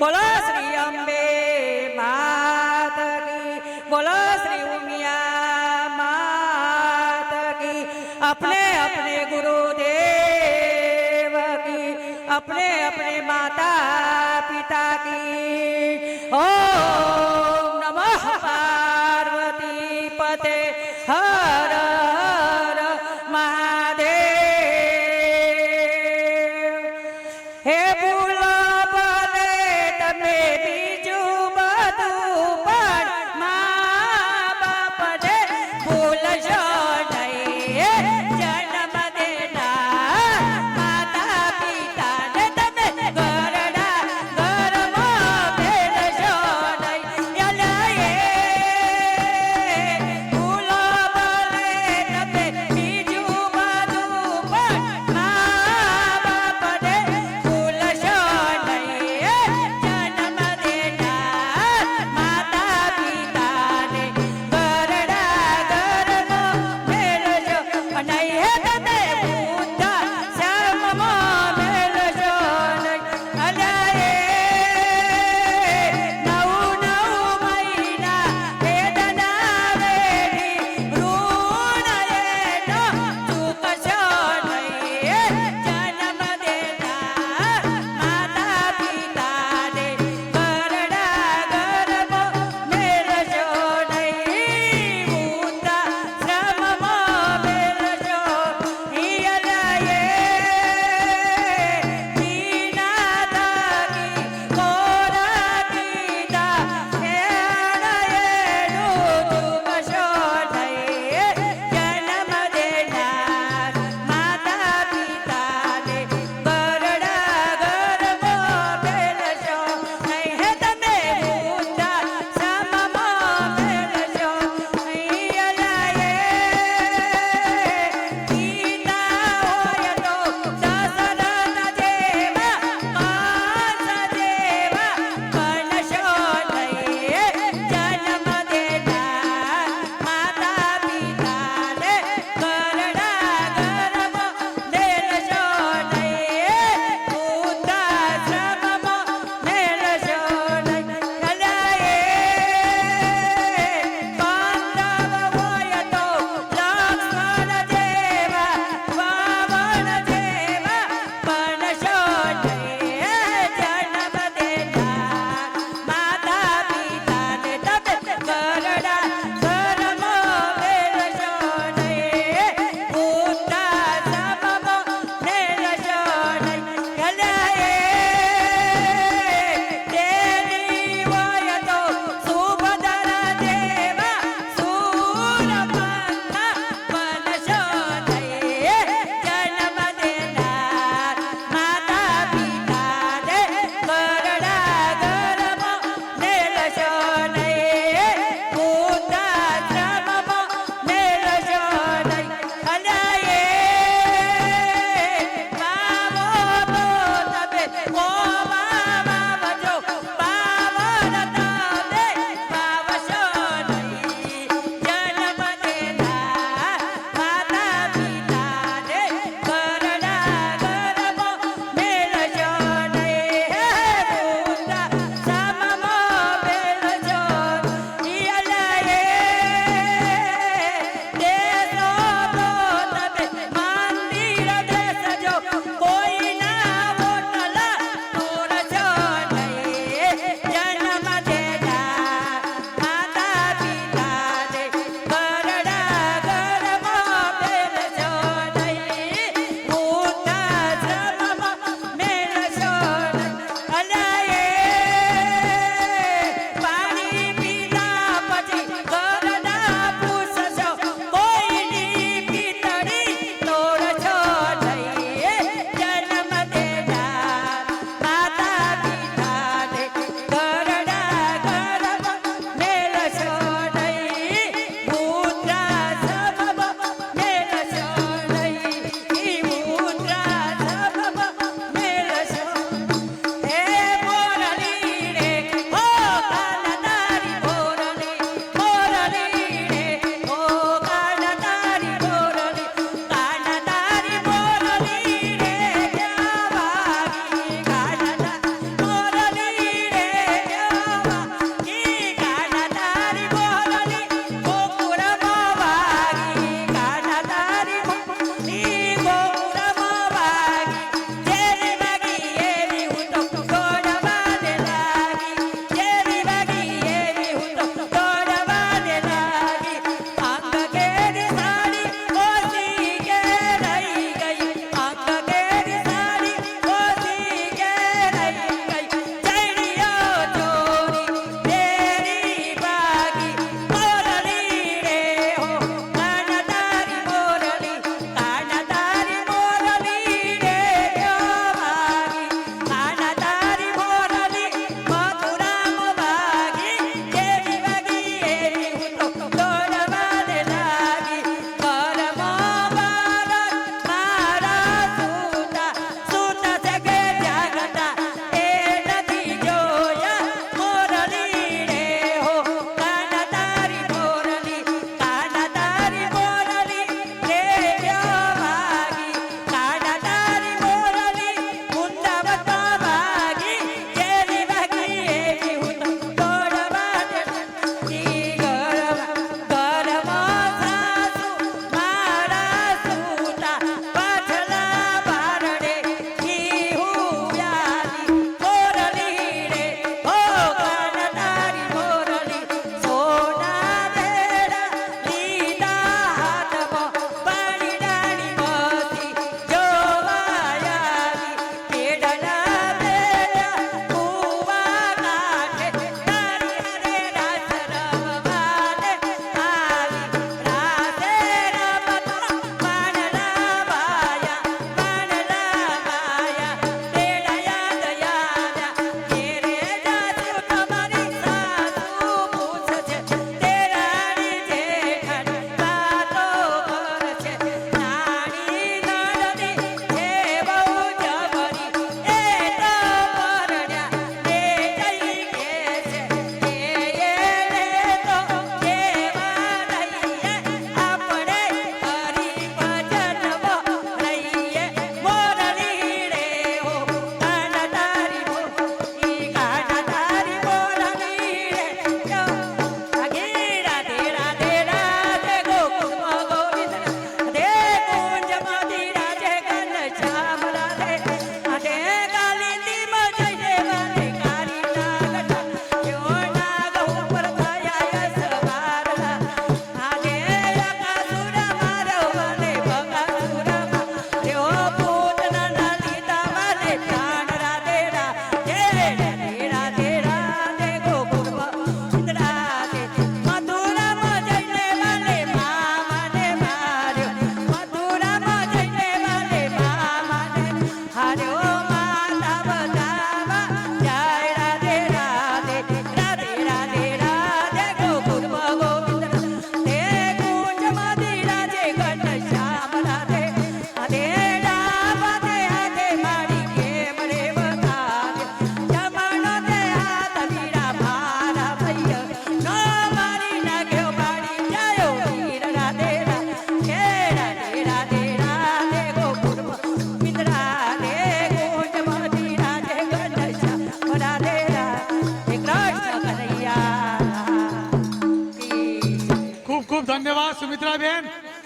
બોલો શ્રી અંબે માત કી બોલો શ્રી ઉમિયા માત કી अपने अपने गुरुदेव की अपने अपने माता पिता की ओम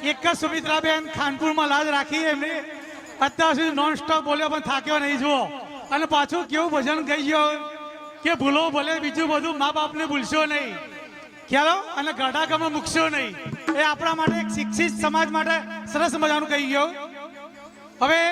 એક જ સુમિત્રાબેન ખાનપુરમાં લાજ રાખી એમને. અત્યાર સુધી નોન સ્ટોપ બોલ્યો, પણ થાક્યો નહીં, જુઓ. અને પાછું કેવું ભજન ગઈ ગયો? કે ભૂલો ભલે, બીજું બધું મા બાપને ભૂલશો નહીં. ખ્યાલો અને ગઢાકામાં મૂકશો નહીં. એ આપણા માટે એક શિક્ષિત સમાજ માટે સરસ મજાનું કહી ગયો. હવે